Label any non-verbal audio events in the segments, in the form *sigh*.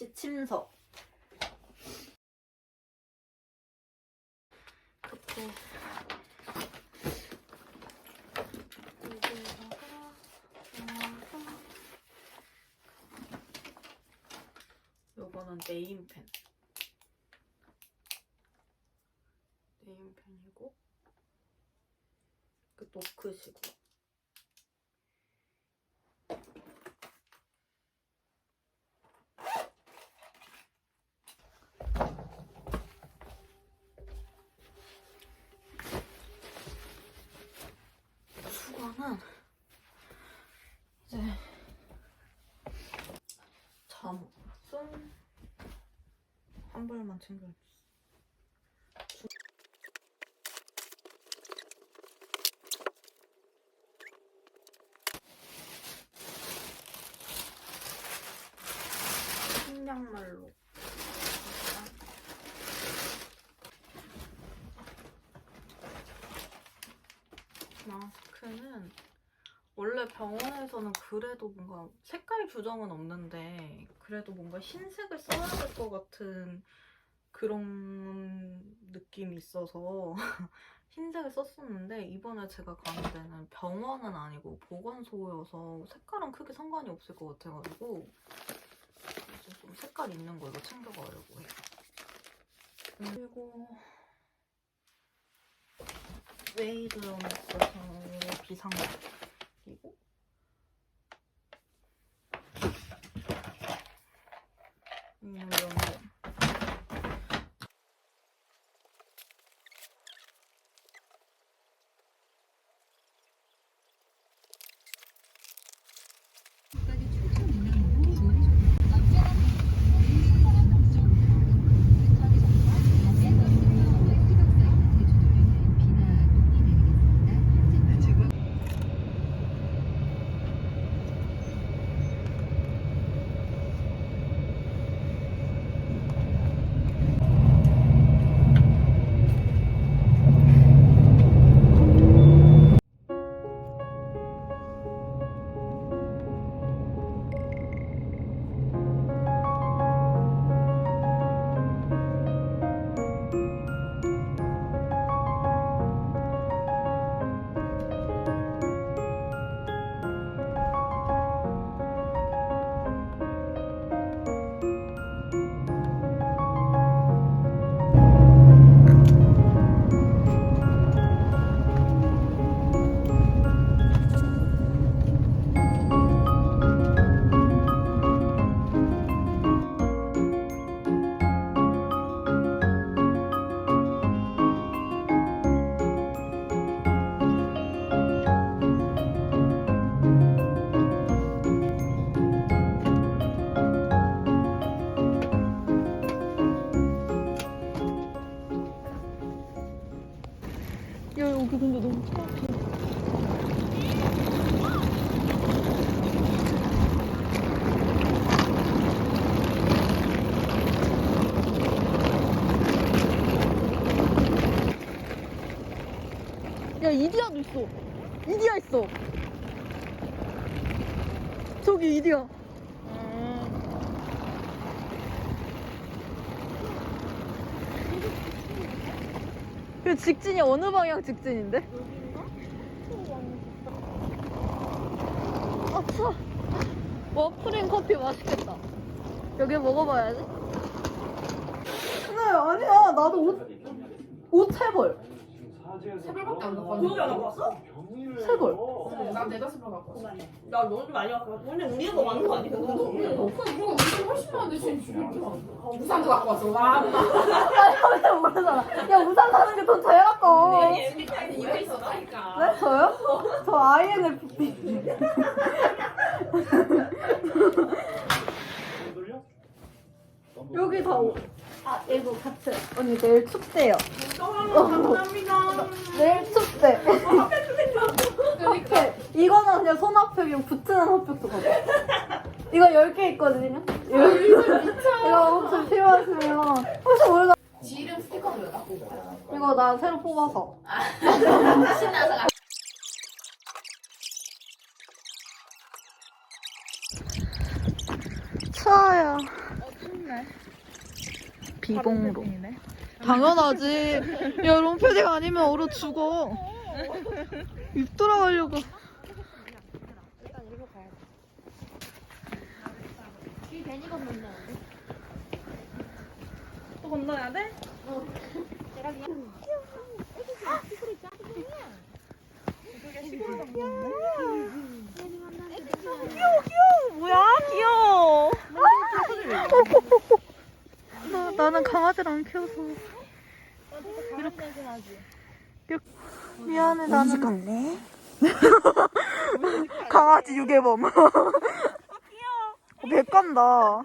지침서. 넣어서 요거는 네임펜. 네임펜이고 그 노크시고 수건은 이제 잠옷 한 벌만 챙겨줬어. 식량말로. 마스크는 원래 병원에서는 그래도 뭔가 색깔 규정은 없는데 그래도 뭔가 흰색을 써야 될 것 같은 그런 느낌이 있어서 *laughs* 흰색을 썼었는데 이번에 제가 가는 데는 병원은 아니고 보건소여서 색깔은 크게 상관이 없을 것 같아가지고 좀 색깔 있는 걸로 챙겨가려고 해요. 그리고 웨이드런스에서 비상이 야 이디야도 있어 이디야 있어 저기 이디야 그 직진이 어느 방향 직진인데? 아, 추워. 워프링 커피 맛있겠다. 여기 먹어봐야지. 네, 아니야. 나도 옷, 옷 세벌. 세벌밖에 안 갖고 그거를 안 갖고 왔어? 세벌. 난 네다섯 번 갖고 왔어. 야 너무 좀 많이 왔어. 근데 우리가 더 많은 거 아니야? 그 정도? 그래, 이거 우리 훨씬 많은데 지금 지금 우산도 갖고 왔어. 와. 야, 모르잖아. 야, 우산 사는 게 돈 제일 아까워. 이거 있었다니까. 네? 저요? 저 INFP. 여기 다 오. 아, 이거 같이. 언니, 내일 춥대요. 감사합니다. 네, 내일 축제. 그러니까. 이렇게 이거는 그냥 손 앞에 그냥 붙는 합팩도 가져. 이거 10개 있거든요. 이거 엄청 필요하시면 혹시 모르다. 지름 스티커는 왜 갖고 올까요? 이거 나 새로 뽑아서. 아, *laughs* 신나서. 추워요. 비봉으로. 당연하지. 야, 롱패딩 아니면 얼어 죽어. 입 돌아가려고. 또 건너야 돼? 뭐야 귀여워. 나, 나는 강아지를 안 키워서. 이렇게. 미안해, 나는. 갈래? *laughs* 강아지 유괴범. 귀여워. 배 깐다.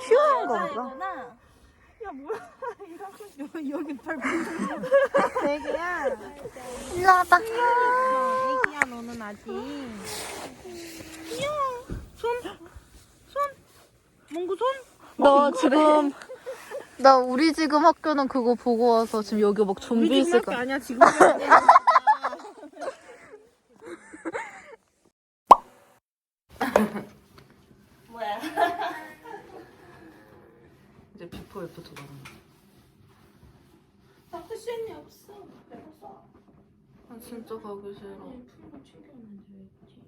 귀여운 *laughs* 거 보다. 여기 팔 애기야. 일로 와봐. 애기야 너는 아직 몽구 손? 너 지금 나 우리 지금 학교는 그거 보고 와서 지금 여기 막 좀비 있을 학교 거야. 아니야 지금 뭐야? 이제 비포 애프터 나오는 나 쿠션이 없어. 배고파. 아 진짜 가기 싫어. 풀고 챙겼는데 왜 있지?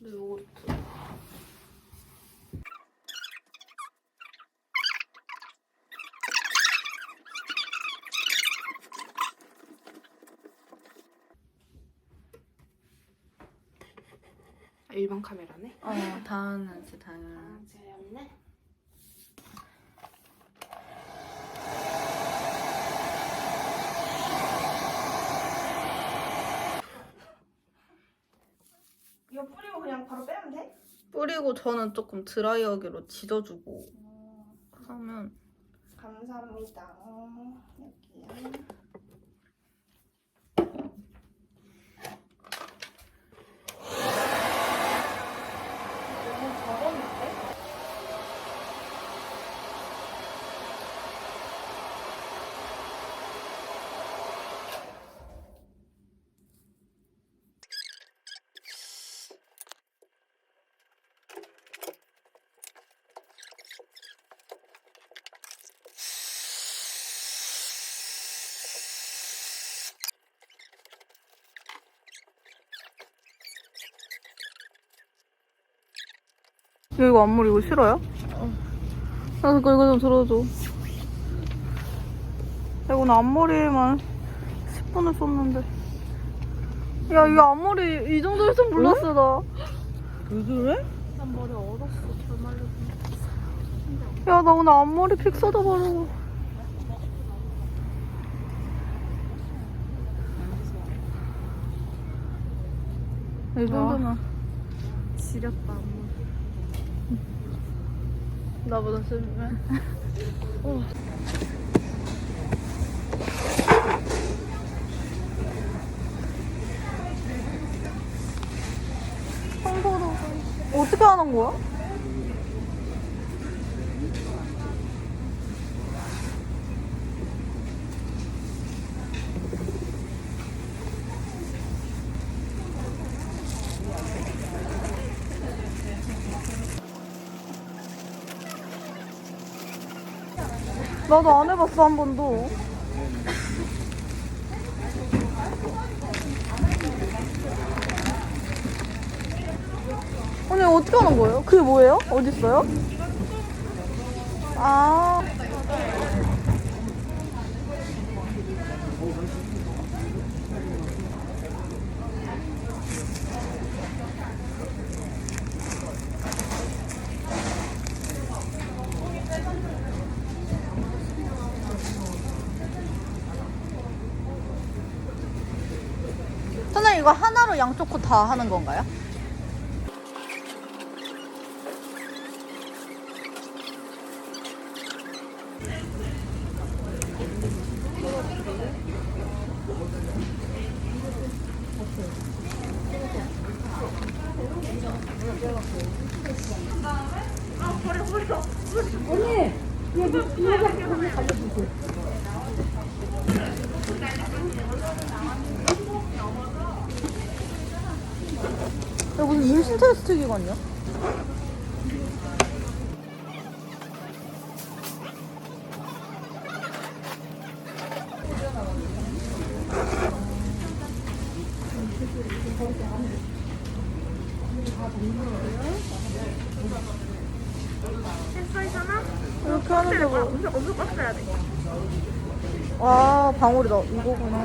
내 요구르트. 일반 카메라네. 어 당연하지 당연. 재밌네. 이거 뿌리고 그냥 바로 빼면 돼? 뿌리고 저는 조금 드라이어기로 지져주고 하면 감사합니다. 여기요. 너무 적었는데? 이거 앞머리 이거 싫어요? 나 그거 이거 좀 들어줘. 이거 나 앞머리만 10분을 썼는데. 야, 이 앞머리 이 정도일 줄 몰랐어, 나. 왜 그래? 난 머리 얼었어, 잘 말려서. 야, 나 오늘 앞머리 픽 쏟아버리고. 이 정도면. 지렸다 엄마. 나보다 심해. 청소도 *laughs* 어떻게 하는 거야? 나도 안 해봤어 한 번도. 아니 어떻게 하는 거예요? 그게 뭐예요? 어디 있어요? 아. 이거 하나로 양쪽 코 다 하는 건가요? 야, 무슨 임신 테스트 기관이야? 뭐. 엄청 빡세야 돼. 아 방울이다 이거구나.